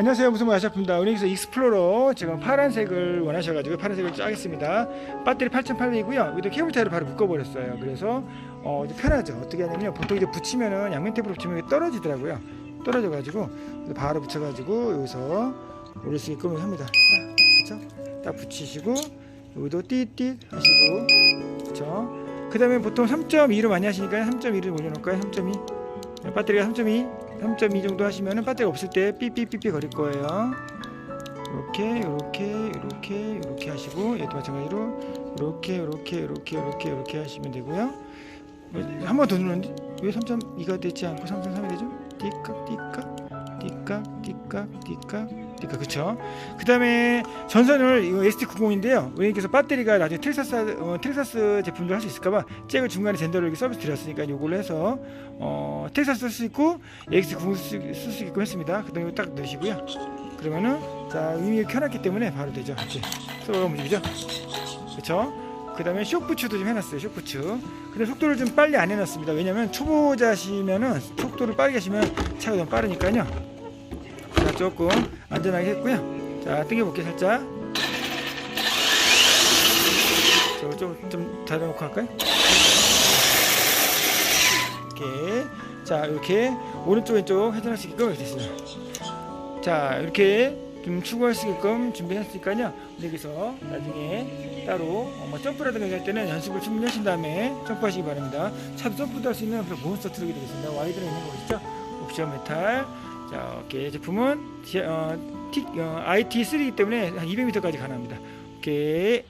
안녕하세요. 무슨 마샤프입니다. 은행에서 익스플로러 지금 파란색을 원하셔가지고 파란색을 짜겠습니다. 배터리 8800이고요. 여기도 케이블 타이를 바로 묶어버렸어요. 그래서 어 이제 편하죠. 어떻게 하냐면요. 보통 이제 붙이면은 양면 테이프로 붙이면 떨어지더라고요. 떨어져가지고 바로 붙여가지고 여기서 올릴 수 있게끔 합니다. 딱 그쵸? 딱 붙이시고 여기도 띠띠 하시고. 그쵸? 그 다음에 보통 3.2로 많이 하시니까 3.2를 올려놓을까요? 3.2 배터리가 3.2 3.2 정도 하시면은 배터리 없을 때 삐삐삐삐 거릴 거예요. 이렇게 이렇게 이렇게 이렇게 하시고 얘도 마찬가지로 이렇게 이렇게 이렇게 이렇게 이렇게 하시면 되고요. 한 번 더 누르는데 왜 3.2가 되지 않고 3.3이 되죠? 띠깍 띠깍 띠깍 띠깍 띠깍 띠깍 그쵸? 그 다음에 전선을 이거 ST90인데요. 왜냐께서 배터리가 나중에 텍사스 어, 텍사스 제품도 할수 있을까봐 잭을 중간에 젠더를 이렇게 서비스 드렸으니까 이걸로 해서 어, 텍사스 쓸 수 있고 AX90 쓸 수 있게끔 했습니다. 그 다음에 딱 넣으시고요. 그러면은 자 이미 켜놨기 때문에 바로 되죠. 서로 움직이죠. 그렇죠? 그 다음에 쇼부츠도 좀 해놨어요. 쇼부츠. 근데 속도를 좀 빨리 안 해놨습니다. 왜냐면 초보자시면은 속도를 빠르게 하시면 차가 너무 빠르니까요. 자 조금 안전하게 했고요. 자 당겨볼게요 살짝. 저거 좀좀 닫아놓고 할까요? 이렇게 자 이렇게 오른쪽 왼쪽 회전할 수 있게끔 됐습니다. 자 이렇게 좀 추구할 수 있게끔 준비했으니까요. 여기서 나중에 따로 어, 뭐 점프라든가 할 때는 연습을 충분히 하신 다음에 점프하시기 바랍니다. 차도 점프도 할 수 있는 그런 몬스터 트럭이 되겠습니다. 와이드로 있는 거 보시죠? 옵션 메탈. 자 이렇게 제품은 지- 어, T, 어, IT3이기 때문에 한 200m까지 가능합니다. 오케이